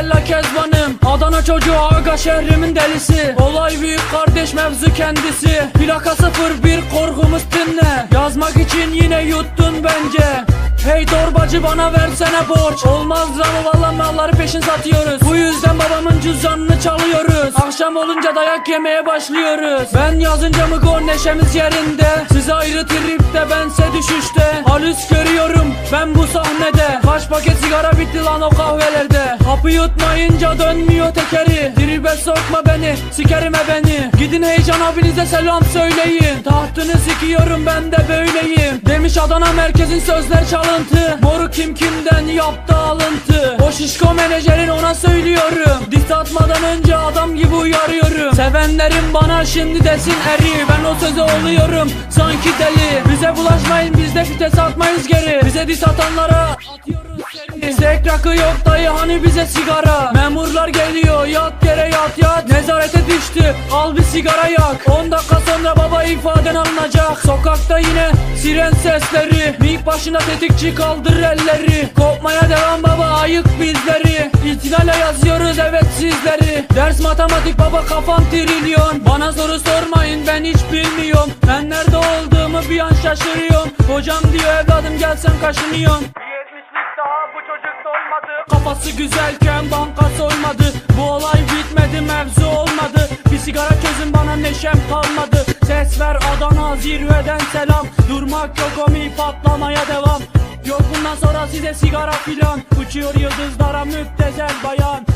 buraya gel la kezbanım. Adana çocuğu aga şehrimin delisi. Olay büyük kardeş mevzu kendisi. Plaka 01 korkumuz dinle. Yazmak için yine yuttun bence Hey torbacı bana versene borç. Olmaz ama valla malları peşin satıyoruz. Bu yüzden babamın cüzdanını çalıyoruz. Akşam olunca dayak yemeye başlıyoruz. Ben yazınca mı gol neşemiz yerinde? Siz ayrı tripte bense düşüşte. Halüs görüyorum ben bu sahnede. Kaç paket sigara bitti lan o kahvelerde. Hapı yutmayınca dönmüyor tekeri. Tribe sokma beni sikerim e beni. Gidin heyecan abinize selam söyleyin. Tahtını sikiyorum ben de böyleyim. Demiş Adana merkezin sözler çalıntı Moru kim kimden yaptı alıntı. O şişko menajerin ona söylüyorum. Diss atmadan önce adam gibi uyarıyorum. Sevenlerim bana şimdi desin eri. Ben o söze oluyorum. Sanki deli. Bize bulaşmayın biz de fites atmayız geri. Bize diss atanlara atıyoruz seni. Sek rakı yok dayı hani bize sigara? Memurlar geliyor yat yere yat yat. Nezarete düştü. Al bir sigara yak. 10 dakika sonra baba ifaden alınacak. Sokakta yine siren sesleri. Mik başına tetikçi kaldır elleri. Kopmaya devam baba ayık bizleri. İhtilale yazıyoruz evet sizleri. Ders matematik baba kafam trilyon. Bana soru sormayın ben hiç bilmiyorum. Ben nerede olduğumu bir an şaşırıyorum. Hocam diyor evladım gel sen Kafası güzelken banka soymadı. Bu olay bitmedi mevzu olmadı. Bir sigara çözün bana neşem kalmadı. Ses ver Adana zirveden selam. Durmak yok omi patlamaya devam. Yok bundan sonra size sigara filan. Uçuyor yıldızlara müptezel bayan